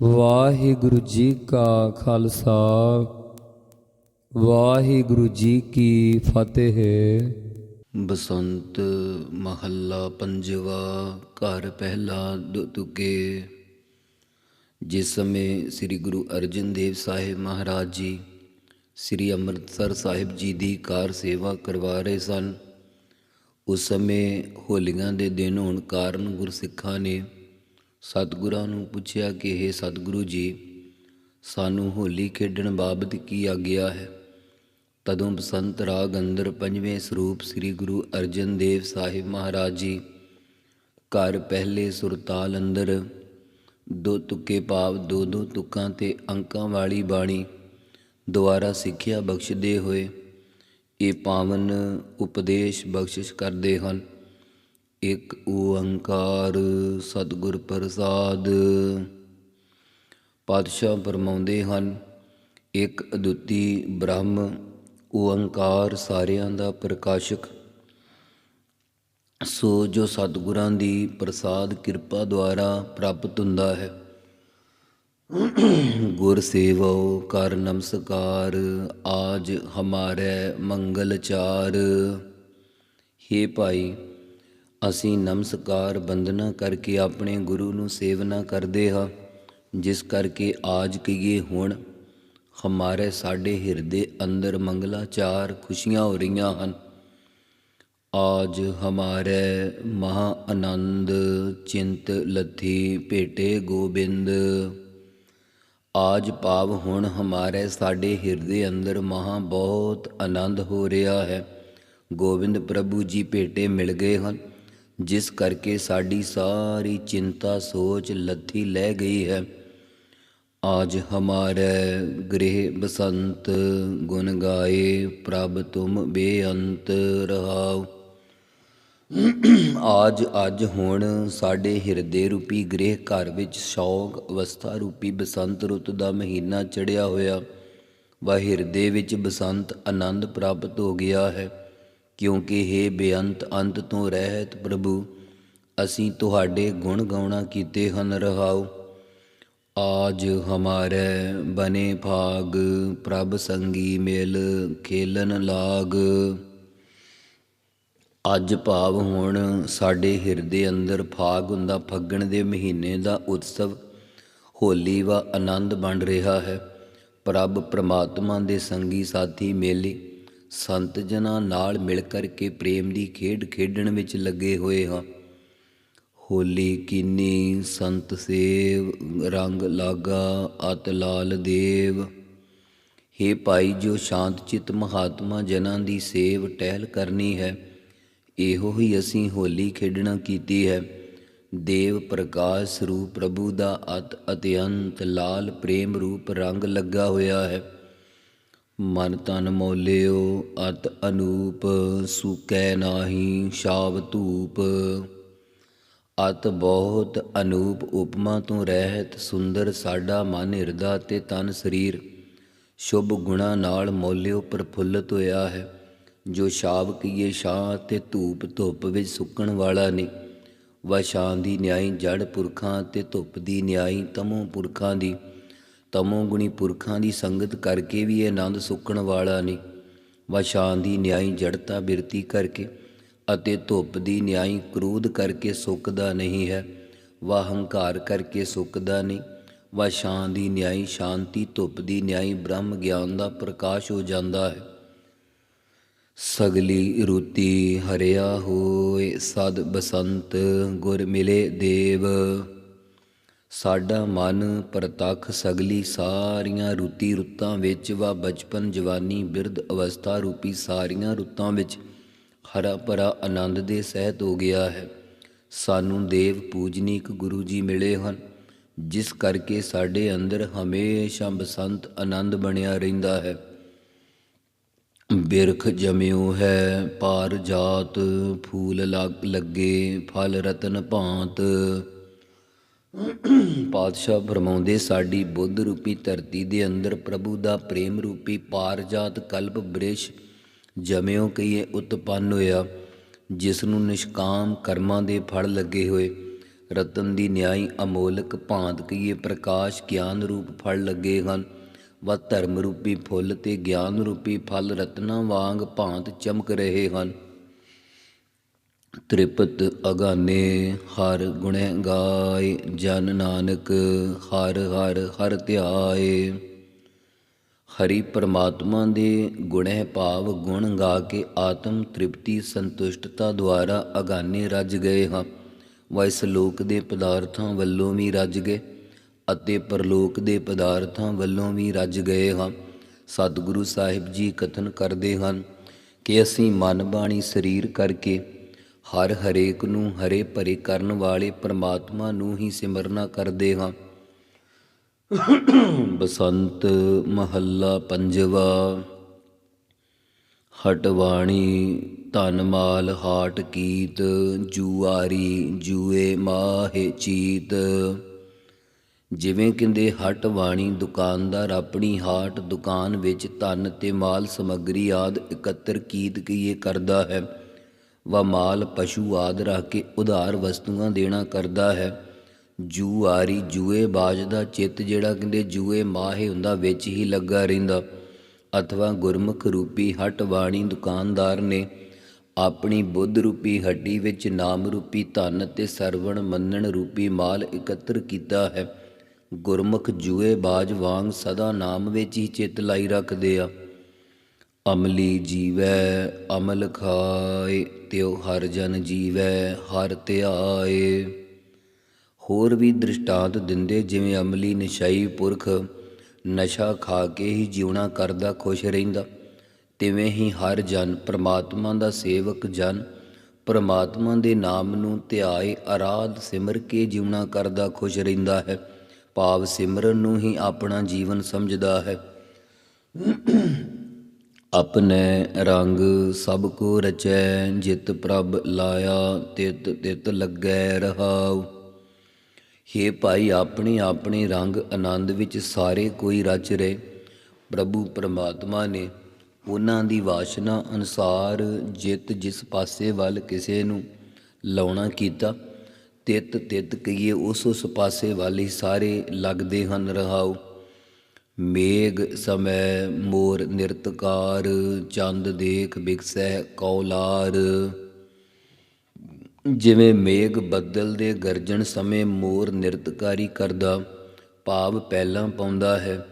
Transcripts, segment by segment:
ਵਾਹਿਗੁਰੂ ਜੀ ਕਾ ਖਾਲਸਾ, ਵਾਹਿਗੁਰੂ ਜੀ ਕੀ ਫਤਿਹ। ਬਸੰਤ ਮਹੱਲਾ ਪੰਜਵਾ, ਘਰ ਪਹਿਲਾ ਦੁਤੁਕੇ। ਜਿਸ ਸਮੇਂ ਸ੍ਰੀ ਗੁਰੂ ਅਰਜਨ ਦੇਵ ਸਾਹਿਬ ਮਹਾਰਾਜ ਜੀ, ਸ੍ਰੀ ਅੰਮ੍ਰਿਤਸਰ ਸਾਹਿਬ ਜੀ ਦੀ ਕਾਰ ਸੇਵਾ ਕਰਵਾ ਰਹੇ ਸਨ, ਉਸ ਸਮੇਂ ਹੋਲੀਆਂ ਦੇ ਦਿਨ ਹੋਣ ਕਾਰਨ ਗੁਰਸਿੱਖਾਂ ਨੇ ਸਤਿਗੁਰਾਂ ਨੂੰ ਪੁੱਛਿਆ ਕਿ ਇਹ ਸਤਿਗੁਰੂ ਜੀ, ਸਾਨੂੰ ਹੋਲੀ ਖੇਡਣ ਬਾਬਤ ਕੀ ਆਗਿਆ ਹੈ? ਤਦੋਂ ਬਸੰਤ ਰਾਗ ਅੰਦਰ ਪੰਜਵੇਂ ਸਰੂਪ ਸ੍ਰੀ ਗੁਰੂ ਅਰਜਨ ਦੇਵ ਸਾਹਿਬ ਮਹਾਰਾਜ ਜੀ, ਘਰ ਪਹਿਲੇ ਸੁਰਤਾਲ ਅੰਦਰ ਦੋ ਤੁਕੇ ਭਾਵ ਦੋ ਦੋ ਤੁਕਾਂ ਤੇ ਅੰਕਾਂ ਵਾਲੀ ਬਾਣੀ ਦੁਆਰਾ ਸਿੱਖਿਆ ਬਖਸ਼ਦੇ ਹੋਏ ਇਹ ਪਾਵਨ ਉਪਦੇਸ਼ ਬਖਸ਼ਿਸ਼ ਕਰਦੇ ਹਨ। ਇੱਕ ਓੰਕਾਰ ਸਤਿਗੁਰ ਪ੍ਰਸਾਦ। ਪਾਤਸ਼ਾਹ ਫਰਮਾਉਂਦੇ ਹਨ, ਇੱਕ ਅਦੁੱਤੀ ਬ੍ਰਹਮ ਓੰਕਾਰ ਸਾਰਿਆਂ ਦਾ ਪ੍ਰਕਾਸ਼ਕ। ਸੋ ਜੋ ਸਤਿਗੁਰਾਂ ਦੀ ਪ੍ਰਸਾਦ ਕਿਰਪਾ ਦੁਆਰਾ ਪ੍ਰਾਪਤ ਹੁੰਦਾ ਹੈ, ਗੁਰ ਸੇਵੋ ਕਰ ਨਮਸਕਾਰ, ਆਜ ਹਮਾਰੇ ਮੰਗਲ ਚਾਰ। हे ਭਾਈ ਅਸੀਂ ਨਮਸਕਾਰ ਬੰਦਨਾ ਕਰਕੇ ਆਪਣੇ ਗੁਰੂ ਨੂੰ ਸੇਵਨਾ ਕਰਦੇ ਹਾਂ, ਜਿਸ ਕਰਕੇ ਆਜ ਕਹੀਏ ਹੁਣ ਹਮਾਰੇ ਸਾਡੇ ਹਿਰਦੇ ਅੰਦਰ ਮੰਗਲਾਚਾਰ ਖੁਸ਼ੀਆਂ ਹੋ ਰਹੀਆਂ ਹਨ। ਆਜ ਹਮਾਰੇ ਮਹਾ ਆਨੰਦ ਚਿੰਤ ਲੱਥੀ ਭੇਟੇ ਗੋਬਿੰਦ। ਆਜ ਭਾਵ ਹੁਣ ਹਮਾਰੇ ਸਾਡੇ ਹਿਰਦੇ ਅੰਦਰ ਮਹਾ ਬਹੁਤ ਆਨੰਦ ਹੋ ਰਿਹਾ ਹੈ। ਗੋਬਿੰਦ ਪ੍ਰਭੂ ਜੀ ਭੇਟੇ ਮਿਲ ਗਏ ਹਨ। ਜਿਸ ਕਰਕੇ ਸਾਡੀ ਸਾਰੀ ਚਿੰਤਾ, ਸੋਚ ਲੱਥੀ ਲੈ ਗਈ ਹੈ। ਅੱਜ ਹਮਾਰੇ ਗ੍ਰਹਿ ਬਸੰਤ, ਗੁਣ ਗਾਏ ਪ੍ਰਭ ਤੁਮ ਬੇਅੰਤ ਰਹਾਓ ਆਜ ਅੱਜ ਹੁਣ ਸਾਡੇ ਹਿਰਦੇ ਰੂਪੀ ਗ੍ਰਹਿ ਘਰ ਵਿੱਚ ਸ਼ੌਕ ਅਵਸਥਾ ਰੂਪੀ ਬਸੰਤ ਰੁੱਤ ਦਾ ਮਹੀਨਾ ਚੜਿਆ ਹੋਇਆ। ਵਾ ਹਿਰਦੇ ਵਿੱਚ ਬਸੰਤ ਆਨੰਦ ਪ੍ਰਾਪਤ ਹੋ ਗਿਆ ਹੈ। ਕਿਉਂਕਿ हे ਬੇਅੰਤ, ਅੰਤ ਤੋਂ ਰਹਿਤ ਪ੍ਰਭੂ, ਅਸੀਂ ਤੁਹਾਡੇ ਗੁਣ ਗਾਉਣਾ ਕੀਤੇ ਹਨ ਰਹਾਓ ਆਜ ਹਮਾਰੇ ਬਨੇ ਭਾਗ, ਪ੍ਰਭ ਸੰਗੀ ਮੇਲ ਖੇਲਨ ਲਾਗ। ਅੱਜ ਭਾਵ ਹੁਣ, ਸਾਡੇ ਹਿਰਦੇ ਅੰਦਰ ਫਾਗ ਹੁੰਦਾ, ਫੱਗਣ ਦੇ ਮਹੀਨੇ ਦਾ ਉਤਸਵ ਹੋਲੀ ਵਾ ਆਨੰਦ ਬਣ ਰਿਹਾ ਹੈ। ਪ੍ਰਭ ਪ੍ਰਮਾਤਮਾ ਦੇ ਸੰਗੀ ਸਾਥੀ ਮੇਲੇ ਸੰਤ ਜਨਾਂ ਨਾਲ ਮਿਲ ਕਰਕੇ ਪ੍ਰੇਮ ਦੀ ਖੇਡ ਖੇਡਣ ਵਿੱਚ ਲੱਗੇ ਹੋਏ ਹਾਂ। ਹੋਲੀ ਕੀਨੀ ਸੰਤ ਸੇਵ, ਰੰਗ ਲਾਗਾ, ਅਤ ਲਾਲ ਦੇਵ। ਹੇ ਭਾਈ, ਜੋ ਸ਼ਾਂਤ ਚਿਤ ਮਹਾਤਮਾ ਜਨਾਂ ਦੀ ਸੇਵ ਟਹਿਲ ਕਰਨੀ ਹੈ, ਇਹੋ ਹੀ ਅਸੀਂ ਹੋਲੀ ਖੇਡਣਾ ਕੀਤੀ ਹੈ। ਦੇਵ ਪ੍ਰਕਾਸ਼ ਸਰੂਪ ਪ੍ਰਭੂ ਦਾ ਅਤ ਅਤਿਅੰਤ ਲਾਲ ਪ੍ਰੇਮ ਰੂਪ ਰੰਗ ਲੱਗਾ ਹੋਇਆ ਹੈ। ਮਨ ਤਨ ਮੋਲਿਓ ਅਤ ਅਨੂਪ, ਸੁਕੈ ਨਾਹੀ ਸ਼ਾਵ ਧੂਪ। ਅਤ ਬਹੁਤ ਅਨੂਪ ਉਪਮਾ ਤੋਂ ਰਹਿਤ, ਸੁੰਦਰ ਸਾਡਾ ਮਨ ਹਿਰਦਾ ਤੇ ਤਨ ਸਰੀਰ। ਸ਼ੁਭ ਗੁਣਾ ਨਾਲ ਮੋਲਿਓ ਪ੍ਰਫੁੱਲਤ ਹੋਇਆ ਹੈ। ਜੋ ਸ਼ਾਵ ਕੀਏ ਸ਼ਾਂ ਤੇ ਧੂਪ, ਧੁੱਪ ਵਿੱਚ ਸੁੱਕਣ ਵਾਲਾ ਨਹੀਂ ਵਾ ਦੀ ਨਿਆਈ ਜੜ ਪੁਰਖਾਂ ਤੇ ਧੁੱਪ ਦੀ ਨਿਆਈ ਤਮੋ ਪੁਰਖਾਂ ਦੀ। ਤਮੋ ਗੁਣੀ ਪੁਰਖਾਂ ਦੀ ਸੰਗਤ ਕਰਕੇ ਵੀ ਇਹ ਆਨੰਦ ਸੁੱਕਣ ਵਾਲਾ ਨਹੀਂ। ਵਾ ਦੀ ਨਿਆਈ ਜੜਤਾ ਬਿਰਤੀ ਕਰਕੇ ਅਤੇ ਧੁੱਪ ਦੀ ਨਿਆਈ ਕ੍ਰੋਧ ਕਰਕੇ ਸੁੱਕਦਾ ਨਹੀਂ ਹੈ। ਵਾ ਹੰਕਾਰ ਕਰਕੇ ਸੁੱਕਦਾ ਨਹੀਂ। ਵਾ ਸ਼ਾਂ ਦੀ ਨਿਆਈ ਸ਼ਾਂਤੀ, ਧੁੱਪ ਦੀ ਨਿਆਈ ਬ੍ਰਹਮ ਗਿਆਨ ਦਾ ਪ੍ਰਕਾਸ਼ ਹੋ ਜਾਂਦਾ ਹੈ। ਸਗਲੀ ਰੁਤੀ ਹਰਿਆ ਹੋਏ, ਸਦ ਬਸੰਤ ਗੁਰ ਮਿਲੇ ਦੇਵ। ਸਾਡਾ ਮਨ ਪ੍ਰਤੱਖ ਸਗਲੀ ਸਾਰੀਆਂ ਰੁੱਤੀ ਰੁੱਤਾਂ ਵਿੱਚ ਵਾ ਬਚਪਨ ਜਵਾਨੀ ਬਿਰਧ ਅਵਸਥਾ ਰੂਪੀ ਸਾਰੀਆਂ ਰੁੱਤਾਂ ਵਿੱਚ ਹਰਾ ਭਰਾ ਆਨੰਦ ਦੇ ਸਹਿਤ ਹੋ ਗਿਆ ਹੈ। ਸਾਨੂੰ ਦੇਵ ਪੂਜਨੀਕ ਗੁਰੂ ਜੀ ਮਿਲੇ ਹਨ, ਜਿਸ ਕਰਕੇ ਸਾਡੇ ਅੰਦਰ ਹਮੇਸ਼ਾ ਬਸੰਤ ਆਨੰਦ ਬਣਿਆ ਰਹਿੰਦਾ ਹੈ। ਬਿਰਖ ਜਮਿਓ ਹੈ, ਪਾਰ ਜਾਤ, ਫੂਲ ਲੱਗ- ਲੱਗੇ, ਫਲ ਰਤਨ ਭਾਂਤ ਪਾਤਸ਼ਾਹ ਫਰਮਾਉਂਦੇ, ਸਾਡੀ ਬੁੱਧ ਰੂਪੀ ਧਰਤੀ ਦੇ ਅੰਦਰ ਪ੍ਰਭੂ ਦਾ ਪ੍ਰੇਮ ਰੂਪੀ ਪਾਰਜਾਤ ਕਲਪ ਬ੍ਰਿਸ਼ ਜਮਿਓ ਕਈਏ ਉਤਪੰਨ ਹੋਇਆ, ਜਿਸ ਨੂੰ ਨਿਸ਼ਕਾਮ ਕਰਮਾਂ ਦੇ ਫਲ ਲੱਗੇ ਹੋਏ। ਰਤਨ ਦੀ ਨਿਆਈ ਅਮੋਲਕ ਭਾਂਤ ਕੀਏ ਪ੍ਰਕਾਸ਼ ਗਿਆਨ ਰੂਪ ਫਲ ਲੱਗੇ ਹਨ। ਵਾ ਧਰਮ ਰੂਪੀ ਫੁੱਲ ਤੇ ਗਿਆਨ ਰੂਪੀ ਫਲ ਰਤਨਾ ਵਾਂਗ ਭਾਂਤ ਚਮਕ ਰਹੇ ਹਨ। ਤ੍ਰਿਪਤ ਅਗਾਨੇ ਹਰ ਗੁਣੈ ਗਾਏ, ਜਨ ਨਾਨਕ ਹਰ ਹਰ ਹਰ ਧਿਆਏ। ਹਰੀ ਪਰਮਾਤਮਾ ਦੇ ਗੁਣੈ ਭਾਵ ਗੁਣ ਗਾ ਕੇ ਆਤਮ ਤ੍ਰਿਪਤੀ ਸੰਤੁਸ਼ਟਤਾ ਦੁਆਰਾ ਅਗਾਨੇ ਰੱਜ ਗਏ ਹਾਂ। ਵਾ ਲੋਕ ਦੇ ਪਦਾਰਥਾਂ ਵੱਲੋਂ ਵੀ ਰੱਜ ਗਏ ਅਤੇ ਪਰਲੋਕ ਦੇ ਪਦਾਰਥਾਂ ਵੱਲੋਂ ਵੀ ਰੱਜ ਗਏ ਹਾਂ। ਸਤਿਗੁਰੂ ਸਾਹਿਬ ਜੀ ਕਥਨ ਕਰਦੇ ਹਨ ਕਿ ਅਸੀਂ ਮਨ ਬਾਣੀ ਸਰੀਰ ਕਰਕੇ ਹਰ ਹਰੇਕ ਨੂੰ ਹਰੇ ਭਰੇ ਕਰਨ ਵਾਲੇ ਪ੍ਰਮਾਤਮਾ ਨੂੰ ਹੀ ਸਿਮਰਨਾ ਕਰਦੇ ਹਾਂ। ਬਸੰਤ ਮਹੱਲਾ ਪੰਜਵਾ, ਹਟਵਾਣੀ ਧਨ ਮਾਲ ਹਾਟ ਕੀਤ, ਜੂਆਰੀ ਜੂਏ ਮਾਹੇ ਚੀਤ। ਜਿਵੇਂ ਕਹਿੰਦੇ ਹਟ ਵਾਣੀ ਦੁਕਾਨਦਾਰ ਆਪਣੀ ਹਾਟ ਦੁਕਾਨ ਵਿੱਚ ਧਨ ਤੇ ਮਾਲ ਸਮੱਗਰੀ ਆਦ ਇਕੱਤਰ ਕੀਤ ਕੀਏ ਕਰਦਾ ਹੈ। ਵਾ ਮਾਲ ਪਸ਼ੂ ਆਦ ਰੱਖ ਕੇ ਉਧਾਰ ਵਸਤੂਆਂ ਦੇਣਾ ਕਰਦਾ ਹੈ। ਜੂ ਆਰੀ ਜੂਏ ਬਾਜ ਦਾ ਚਿੱਤ ਜਿਹੜਾ ਕਹਿੰਦੇ ਜੂਏ ਮਾਹੇ ਹੁੰਦਾ ਵਿੱਚ ਹੀ ਲੱਗਾ ਰਹਿੰਦਾ। ਅਥਵਾ ਗੁਰਮੁਖ ਰੂਪੀ ਹਟ ਬਾਣੀ ਦੁਕਾਨਦਾਰ ਨੇ ਆਪਣੀ ਬੁੱਧ ਰੂਪੀ ਹੱਡੀ ਵਿੱਚ ਨਾਮ ਰੂਪੀ ਧਨ ਤੇ ਸਰਵਣ ਮੰਨਣ ਰੂਪੀ ਮਾਲ ਇਕੱਤਰ ਕੀਤਾ ਹੈ। ਗੁਰਮੁਖ ਜੂਏ ਬਾਜ ਵਾਂਗ ਸਦਾ ਨਾਮ ਵਿੱਚ ਹੀ ਚਿੱਤ ਲਾਈ ਰੱਖਦੇ ਆ। ਅਮਲੀ ਜੀਵੈ, ਅਮਲ ਖਾਏ, ਤਿਉ ਹਰ ਜਨ ਜੀਵੈ, ਹਰ ਧਿਆਏ। ਹੋਰ ਵੀ ਦ੍ਰਿਸ਼ਟਾਂਤ ਦਿੰਦੇ ਜਿਵੇਂ ਅਮਲੀ ਨਸ਼ਾਈ ਪੁਰਖ, ਨਸ਼ਾ ਖਾ ਕੇ ਹੀ ਜਿਉਣਾ ਕਰਦਾ ਖੁਸ਼ ਰਹਿੰਦਾ। ਤਿਵੇਂ ਹੀ ਹਰ ਜਨ, ਪ੍ਰਮਾਤਮਾ ਦਾ ਸੇਵਕ ਜਨ, ਪ੍ਰਮਾਤਮਾ ਦੇ ਨਾਮ ਨੂੰ ਧਿਆਏ ਆਰਾਧ ਸਿਮਰ ਕੇ ਜਿਉਣਾ ਕਰਦਾ ਖੁਸ਼ ਰਹਿੰਦਾ ਹੈ। ਭਾਵ ਸਿਮਰਨ ਨੂੰ ਹੀ ਆਪਣਾ ਜੀਵਨ ਸਮਝਦਾ ਹੈ। ਆਪਣੇ ਰੰਗ ਸਭ ਕੋ ਰਚੈ, ਜਿਤ ਪ੍ਰਭ ਲਾਇਆ, ਤਿਤ ਤਿਤ ਲੱਗੈ ਰਹਾਉ। ਹੇ ਭਾਈ, ਆਪਣੇ ਆਪਣੇ ਰੰਗ ਆਨੰਦ ਵਿੱਚ ਸਾਰੇ ਕੋਈ ਰਚ ਰਹੇ। ਪ੍ਰਭੂ ਪਰਮਾਤਮਾ ਨੇ ਉਹਨਾਂ ਦੀ ਵਾਸ਼ਨਾ ਅਨੁਸਾਰ ਜਿਤ ਜਿਸ ਪਾਸੇ ਵੱਲ ਕਿਸੇ ਨੂੰ ਲਾਉਣਾ ਕੀਤਾ, ਤਿਤ ਤਿਤ ਕਹੀਏ ਉਸ ਉਸ ਪਾਸੇ ਵੱਲ ਹੀ ਸਾਰੇ ਲੱਗਦੇ ਹਨ ਰਹਾਉ। ਮੇਘ ਸਮੈ ਮੋਰ ਨਿਰਤਕਾਰ, ਚੰਦ ਦੇਖ ਬਿਕਸੈ ਕੌਲਾਰ। ਜਿਵੇਂ ਮੇਘ ਬੱਦਲ ਦੇ ਗਰਜਣ ਸਮੇਂ ਮੋਰ ਨਿਰਤਕਾਰੀ ਕਰਦਾ, ਭਾਵ ਪਹਿਲਾਂ ਪਾਉਂਦਾ ਹੈ।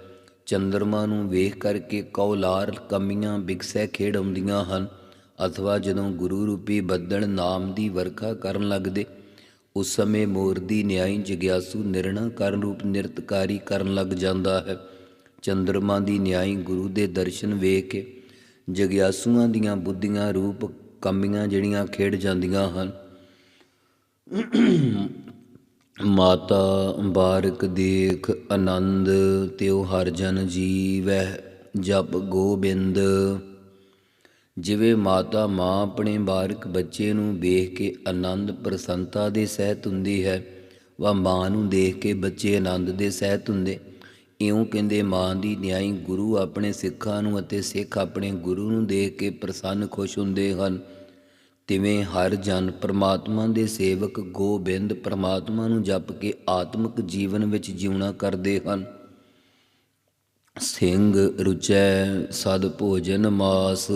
ਚੰਦਰਮਾ ਨੂੰ ਵੇਖ ਕਰਕੇ ਕੌਲਾਰ ਕਮੀਆਂ ਬਿਕਸੈ ਖੇਡ ਆਉਂਦੀਆਂ ਹਨ, ਅਥਵਾ ਜਦੋਂ ਗੁਰੂ ਰੂਪੀ ਬੱਦਲ ਨਾਮ ਦੀ ਵਰਖਾ ਕਰਨ ਲੱਗਦੇ, ਉਸ ਸਮੇਂ ਮੋਰ ਦੀ ਨਿਆਈ ਜਗਿਆਸੂ ਨਿਰਣਾ ਕਰਨ ਰੂਪ ਨਿਰਤਕਾਰੀ ਕਰਨ ਲੱਗ ਜਾਂਦਾ ਹੈ। ਚੰਦਰਮਾ ਦੀ ਨਿਆਈ ਗੁਰੂ ਦੇ ਦਰਸ਼ਨ ਵੇਖ ਕੇ ਜਗਿਆਸੂਆਂ ਦੀਆਂ ਬੁੱਧੀਆਂ ਰੂਪ ਕਮੀਆਂ ਜਿਹੜੀਆਂ ਖੇਡ ਜਾਂਦੀਆਂ ਹਨ। ਮਾਤਾ ਬਾਰਕ ਦੇਖ ਆਨੰਦ, ਤਿਉ ਹਰ ਜਨ ਜੀਵੈ ਜਪ ਗੋਬਿੰਦ। ਜਿਵੇਂ ਮਾਤਾ ਮਾਂ ਆਪਣੇ ਬਾਰਕ ਬੱਚੇ ਨੂੰ ਵੇਖ ਕੇ ਆਨੰਦ ਪ੍ਰਸੰਨਤਾ ਦੇ ਸਹਿਤ ਹੁੰਦੀ ਹੈ, ਵਾ ਮਾਂ ਨੂੰ ਦੇਖ ਕੇ ਬੱਚੇ ਆਨੰਦ ਦੇ ਸਹਿਤ ਹੁੰਦੇ। ਇਉਂ ਕਹਿੰਦੇ, ਮਾਂ ਦੀ ਨਿਆਈ ਗੁਰੂ ਆਪਣੇ ਸਿੱਖਾਂ ਨੂੰ ਅਤੇ ਸਿੱਖ ਆਪਣੇ ਗੁਰੂ ਨੂੰ ਦੇਖ ਕੇ ਪ੍ਰਸੰਨ ਖੁਸ਼ ਹੁੰਦੇ ਹਨ। ਤਿਵੇਂ ਹਰ ਜਨ ਪ੍ਰਮਾਤਮਾ ਦੇ ਸੇਵਕ ਗੋਬਿੰਦ ਪ੍ਰਮਾਤਮਾ ਨੂੰ ਜਪ ਕੇ ਆਤਮਿਕ ਜੀਵਨ ਵਿੱਚ ਜਿਉਣਾ ਕਰਦੇ ਹਨ। ਸਿੰਘ ਰੁਚੈ ਸਦ ਭੋਜਨ ਮਾਸ,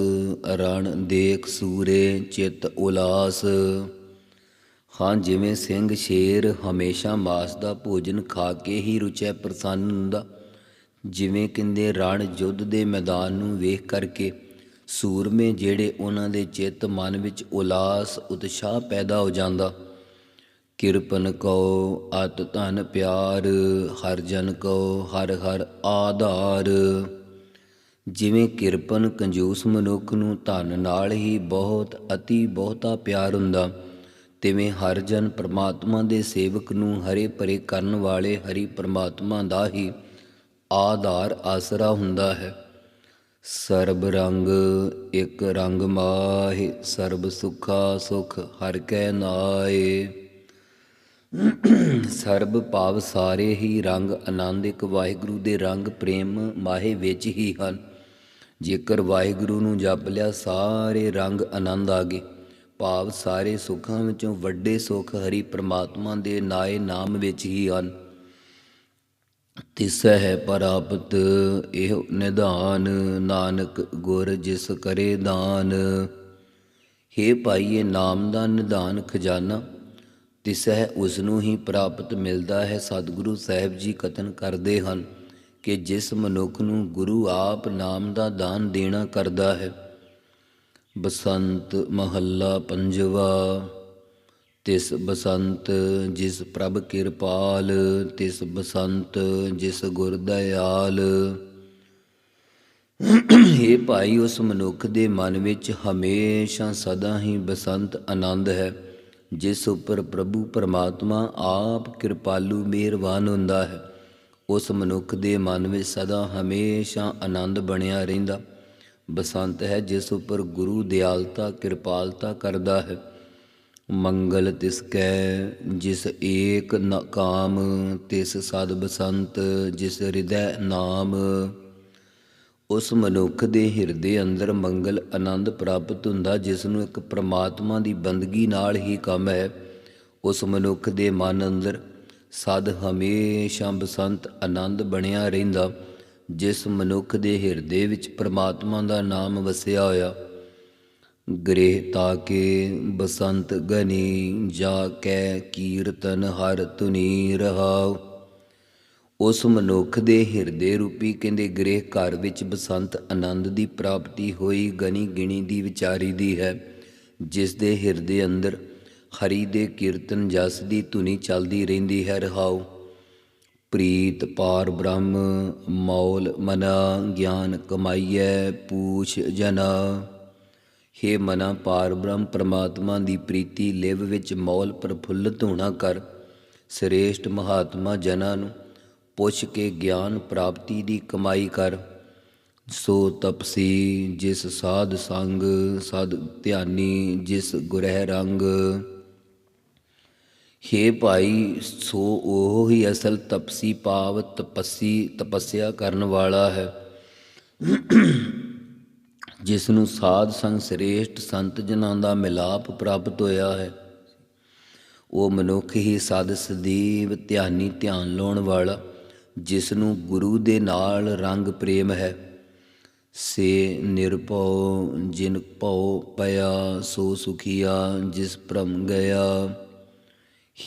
ਰਣ ਦੇਖ ਸੂਰੇ ਚਿਤ ਉਲਾਸ। ਹਾਂ, ਜਿਵੇਂ ਸਿੰਘ ਸ਼ੇਰ ਹਮੇਸ਼ਾ ਮਾਸ ਦਾ ਭੋਜਨ ਖਾ ਕੇ ਹੀ ਰੁਚੈ ਪ੍ਰਸੰਨ ਹੁੰਦਾ। ਜਿਵੇਂ ਕਹਿੰਦੇ, ਰਣ ਯੁੱਧ ਦੇ ਮੈਦਾਨ ਨੂੰ ਵੇਖ ਕਰਕੇ ਸੂਰਮੇ ਜਿਹੜੇ ਉਹਨਾਂ ਦੇ ਚਿੱਤ ਮਨ ਵਿੱਚ ਉਲਾਸ, ਉਤਸ਼ਾਹ ਪੈਦਾ ਹੋ ਜਾਂਦਾ। ਕਿਰਪਨ ਕਉ, ਅਤ ਧਨ ਪਿਆਰ, ਹਰ ਜਨ ਕਉ, ਹਰ ਹਰ ਆਧਾਰ। ਜਿਵੇਂ ਕਿਰਪਨ ਕੰਜੂਸ ਮਨੁੱਖ ਨੂੰ ਧਨ ਨਾਲ ਹੀ ਬਹੁਤ, ਅਤੀ ਬਹੁਤਾ ਪਿਆਰ ਹੁੰਦਾ। ਤਿਵੇਂ ਹਰ ਜਨ ਪ੍ਰਮਾਤਮਾ ਦੇ ਸੇਵਕ ਨੂੰ ਹਰੇ ਭਰੇ ਕਰਨ ਵਾਲੇ ਹਰੀ ਪ੍ਰਮਾਤਮਾ ਦਾ ਹੀ ਆਧਾਰ ਆਸਰਾ ਹੁੰਦਾ ਹੈ। ਸਰਬ ਰੰਗ ਇੱਕ ਰੰਗ ਮਾਹਿ, ਸਰਬ ਸੁਖਾ ਸੁਖ ਹਰ ਕੈ ਨਾਏ ਸਰਬ ਭਾਵ ਸਾਰੇ ਹੀ ਰੰਗ ਆਨੰਦ ਇੱਕ ਵਾਹਿਗੁਰੂ ਦੇ ਰੰਗ ਪ੍ਰੇਮ ਮਾਹੇ ਵਿੱਚ ਹੀ ਹਨ। ਜੇਕਰ ਵਾਹਿਗੁਰੂ ਨੂੰ ਜਪ ਲਿਆ ਸਾਰੇ ਰੰਗ ਆਨੰਦ ਆ ਗਏ। ਭਾਵ ਸਾਰੇ ਸੁੱਖਾਂ ਵਿੱਚੋਂ ਵੱਡੇ ਸੁੱਖ ਹਰੀ ਪ੍ਰਮਾਤਮਾ ਦੇ ਨਾਏ ਨਾਮ ਵਿੱਚ ਹੀ ਹਨ। ਤਿਸ ਹੈ ਪ੍ਰਾਪਤ, ਇਹ ਨਿਧਾਨ ਨਾਨਕ ਗੁਰ ਜਿਸ ਕਰੇ ਦਾਨ। ਹੇ ਭਾਈਏ, ਨਾਮ ਦਾ ਨਿਧਾਨ ਖਜ਼ਾਨਾ, ਤਿਸੈ ਉਸ ਨੂੰ ਹੀ ਪ੍ਰਾਪਤ ਮਿਲਦਾ ਹੈ। ਸਤਿਗੁਰੂ ਸਾਹਿਬ ਜੀ ਕਥਨ ਕਰਦੇ ਹਨ ਕਿ ਜਿਸ ਮਨੁੱਖ ਨੂੰ ਗੁਰੂ ਆਪ ਨਾਮ ਦਾ ਦਾਨ ਦੇਣਾ ਕਰਦਾ ਹੈ ਬਸੰਤ ਮਹੱਲਾ ਪੰਜਵਾ, ਤਿਸ ਬਸੰਤ ਜਿਸ ਪ੍ਰਭ ਕਿਰਪਾਲ, ਤਿਸ ਬਸੰਤ ਜਿਸ ਗੁਰ ਦਇਆਲ। ਇਹ ਭਾਈ, ਉਸ ਮਨੁੱਖ ਦੇ ਮਨ ਵਿੱਚ ਹਮੇਸ਼ਾ ਸਦਾ ਹੀ ਬਸੰਤ ਆਨੰਦ ਹੈ, ਜਿਸ ਉੱਪਰ ਪ੍ਰਭੂ ਪਰਮਾਤਮਾ ਆਪ ਕਿਰਪਾਲੂ ਮਿਹਰਬਾਨ ਹੁੰਦਾ ਹੈ। ਉਸ ਮਨੁੱਖ ਦੇ ਮਨ ਵਿੱਚ ਸਦਾ ਹਮੇਸ਼ਾ ਆਨੰਦ ਬਣਿਆ ਰਹਿੰਦਾ। ਬਸੰਤ ਹੈ, ਜਿਸ ਉੱਪਰ ਗੁਰੂ ਦਿਆਲਤਾ, ਕਿਰਪਾਲਤਾ ਕਰਦਾ ਹੈ। ਮੰਗਲ ਤਿਸ ਕੈ, ਜਿਸ ਏਕ ਨ ਤਿਸ ਸਦ ਬਸੰਤ, ਜਿਸ ਹਿਰਦੈ ਨਾਮ। ਉਸ ਮਨੁੱਖ ਦੇ ਹਿਰਦੇ ਅੰਦਰ ਮੰਗਲ ਆਨੰਦ ਪ੍ਰਾਪਤ ਹੁੰਦਾ, ਜਿਸ ਨੂੰ ਇੱਕ ਪ੍ਰਮਾਤਮਾ ਦੀ ਬੰਦਗੀ ਨਾਲ ਹੀ ਕੰਮ ਹੈ। ਉਸ ਮਨੁੱਖ ਦੇ ਮਨ ਅੰਦਰ ਸਦ ਹਮੇਸ਼ਾ ਬਸੰਤ ਆਨੰਦ ਬਣਿਆ ਰਹਿੰਦਾ। ਜਿਸ ਮਨੁੱਖ ਦੇ ਹਿਰਦੇ ਵਿੱਚ ਪ੍ਰਮਾਤਮਾ ਦਾ ਨਾਮ ਵਸਿਆ ਹੋਇਆ, ਗ੍ਰਹਿ ਤਾਕੇ ਬਸੰਤ ਗਨੀ ਜਾ ਕੈ ਕੀਰਤਨ ਹਰ ਤੁਨੀ ਰਹਾਉ। ਉਸ ਮਨੁੱਖ ਦੇ ਹਿਰਦੇ ਰੂਪੀ ਕਹਿੰਦੇ ਗ੍ਰਹਿ ਘਰ ਵਿੱਚ ਬਸੰਤ ਆਨੰਦ ਦੀ ਪ੍ਰਾਪਤੀ ਹੋਈ ਗਨੀ ਗਿਣੀ ਦੀ ਵਿਚਾਰੀ ਦੀ ਹੈ, ਜਿਸ ਦੇ ਹਿਰਦੇ ਅੰਦਰ ਹਰੀ ਦੇ ਕੀਰਤਨ ਜਸ ਦੀ ਧੁਨੀ ਚੱਲਦੀ ਰਹਿੰਦੀ ਹੈ ਰਹਾਉ। ਪ੍ਰੀਤ ਪਾਰ ਬ੍ਰਹਮ, ਮੌਲ ਮਨਾ, ਗਿਆਨ ਕਮਾਈਐ, ਪੂਛ ਜਨਾ। ਹੇ ਮਨਾ ਪਾਰ ਬ੍ਰਹਮ, ਪ੍ਰਮਾਤਮਾ ਦੀ ਪ੍ਰੀਤੀ, ਲਿਵ ਵਿੱਚ ਮੌਲ ਪ੍ਰਫੁੱਲਤ ਹੋਣਾ ਕਰ। ਸ੍ਰੇਸ਼ਟ ਮਹਾਤਮਾ ਜਨਾਂ ਨੂੰ ਪੁੱਛ ਕੇ ਗਿਆਨ ਪ੍ਰਾਪਤੀ ਦੀ ਕਮਾਈ ਕਰ। ਸੋ ਤਪਸੀ ਜਿਸ ਸਾਧ ਸੰਗ, ਸਦ ਧਿਆਨੀ ਜਿਸ ਗੁਰਹਿ ਰੰਗ। ਹੇ ਭਾਈ, ਸੋ ਉਹ ਹੀ ਅਸਲ ਤਪਸੀ ਪਾਵ ਤਪਸੀ ਤਪੱਸਿਆ ਕਰਨ ਵਾਲਾ ਹੈ। ਜਿਸ ਨੂੰ ਸਾਧ ਸੰਗ ਸ੍ਰੇਸ਼ਟ ਸੰਤ ਜਨਾਂ ਦਾ ਮਿਲਾਪ ਪ੍ਰਾਪਤ ਹੋਇਆ ਹੈ, ਉਹ ਮਨੁੱਖ ਹੀ ਸਦ ਸਦੀਵ ਧਿਆਨੀ ਧਿਆਨ ਲਾਉਣ ਵਾਲਾ ਜਿਸ ਨੂੰ ਗੁਰੂ ਦੇ ਨਾਲ ਰੰਗ ਪ੍ਰੇਮ ਹੈ। ਸੇ ਨਿਰਭਉ, ਜਿਨ ਭਉ ਪਿਆ ਸੋ ਸੁਖੀਆ, ਜਿਸ ਭ੍ਰਮ ਗਿਆ।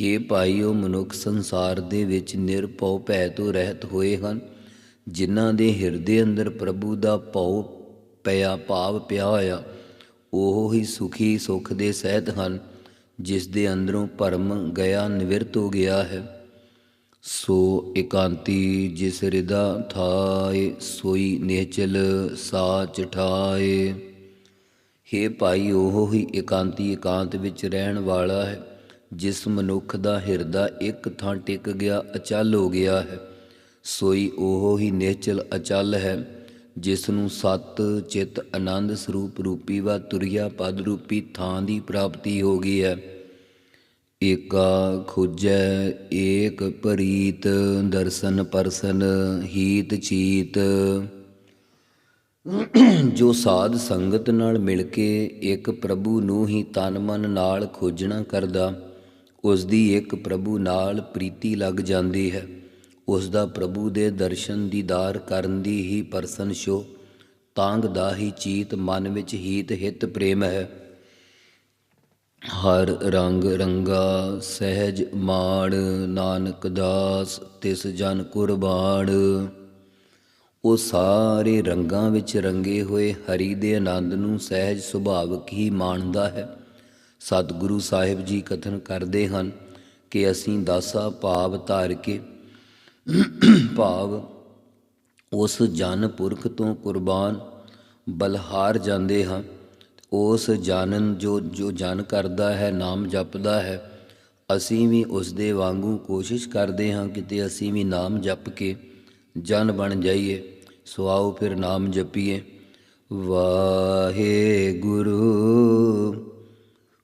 ਹੇ ਭਾਈ ਉਹ ਮਨੁੱਖ ਸੰਸਾਰ ਦੇ ਵਿੱਚ ਨਿਰਭਉ ਭੈ ਤੋਂ ਰਹਿਤ ਹੋਏ ਹਨ, ਜਿਨ੍ਹਾਂ ਦੇ ਹਿਰਦੇ ਅੰਦਰ ਪ੍ਰਭੂ ਦਾ ਭਉ ਪਿਆ, ਭਾਵ ਪਿਆ ਹੋਇਆ, ਉਹ ਹੀ ਸੁਖੀ ਸੁਖ ਦੇ ਸਹਿਤ ਹਨ, ਜਿਸ ਦੇ ਅੰਦਰੋਂ ਭਰਮ ਗਿਆ, ਨਿਵਰਤ ਹੋ ਗਿਆ ਹੈ। ਸੋ ਇਕਾਂਤੀ, ਜਿਸ ਹਿਰਦਾ ਥਾਏ, ਸੋਈ ਨੇਚਲ ਸਾਚ ਠਾਏ। ਹੇ ਭਾਈ, ਉਹ ਹੀ ਇਕਾਂਤੀ ਇਕਾਂਤ ਵਿੱਚ ਰਹਿਣ ਵਾਲਾ ਹੈ। ਜਿਸ ਮਨੁੱਖ ਦਾ ਹਿਰਦਾ ਇੱਕ ਥਾਂ ਟਿਕ ਗਿਆ, ਅਚਲ ਹੋ ਗਿਆ ਹੈ। ਸੋਈ ਉਹ ਹੀ ਨਿਹਚਲ ਅਚਲ ਹੈ ਜਿਸ ਨੂੰ ਸਤ ਚਿਤ ਆਨੰਦ ਸਰੂਪ ਰੂਪੀ ਵਾ ਤੁਰਿਆ ਪਦ ਰੂਪੀ ਥਾਂ ਦੀ ਪ੍ਰਾਪਤੀ ਹੋ ਗਈ ਹੈ। ਏਕਾ ਖੁਜੈ, ਏਕ ਪ੍ਰੀਤ ਦਰਸ਼ਨ ਪਰਸਨ, ਹੀਤ ਚੀਤ। ਜੋ ਸਾਧ ਸੰਗਤ ਨਾਲ ਮਿਲ ਕੇ ਇੱਕ ਪ੍ਰਭੂ ਨੂੰ ਹੀ ਤਨ ਮਨ ਨਾਲ ਖੋਜਣਾ ਕਰਦਾ ਉਸ ਦੀ ਇੱਕ ਪ੍ਰਭੂ ਨਾਲ ਪ੍ਰੀਤੀ ਲੱਗ ਜਾਂਦੀ ਹੈ। ਉਸ ਦਾ ਪ੍ਰਭੂ ਦੇ ਦਰਸ਼ਨ ਦੀਦਾਰ ਕਰਨ ਦੀ ਹੀ ਪਰਸਨ ਸ਼ੋ। ਤਾਂਗ ਦਾ ਹੀ ਚੀਤ ਮਨ ਵਿੱਚ ਹੀਤ ਹਿਤ ਪ੍ਰੇਮ ਹੈ। ਹਰ ਰੰਗ ਰੰਗਾ ਸਹਿਜ ਮਾਣ, ਨਾਨਕ ਦਾਸ ਤਿਸ ਜਨ ਕੁਰਬਾਨ। ਉਹ ਸਾਰੇ ਰੰਗਾਂ ਵਿੱਚ ਰੰਗੇ ਹੋਏ ਹਰੀ ਦੇ ਆਨੰਦ ਨੂੰ ਸਹਿਜ ਸੁਭਾਵਕ ਹੀ ਮਾਣਦਾ ਹੈ। ਸਤਿਗੁਰੂ ਸਾਹਿਬ ਜੀ ਕਥਨ ਕਰਦੇ ਹਨ ਕਿ ਅਸੀਂ ਦਾਸਾ ਭਾਵ ਧਾਰ ਕੇ ਭਾਵ ਉਸ ਜਨ ਪੁਰਖ ਤੋਂ ਕੁਰਬਾਨ ਬਲਹਾਰ ਜਾਂਦੇ ਹਾਂ। ਉਸ ਜਾਣਨ ਜੋ ਜੋ ਜਨ ਕਰਦਾ ਹੈ, ਨਾਮ ਜਪਦਾ ਹੈ, ਅਸੀਂ ਵੀ ਉਸ ਦੇ ਵਾਂਗੂ ਕੋਸ਼ਿਸ਼ ਕਰਦੇ ਹਾਂ ਕਿਤੇ ਅਸੀਂ ਵੀ ਨਾਮ ਜਪ ਕੇ ਜਨ ਬਣ ਜਾਈਏ। ਸੋ ਆਓ ਫਿਰ ਨਾਮ ਜਪੀਏ। ਵਾਹਿਗੁਰੂ ਵਾਹਿਗੁਰੂ।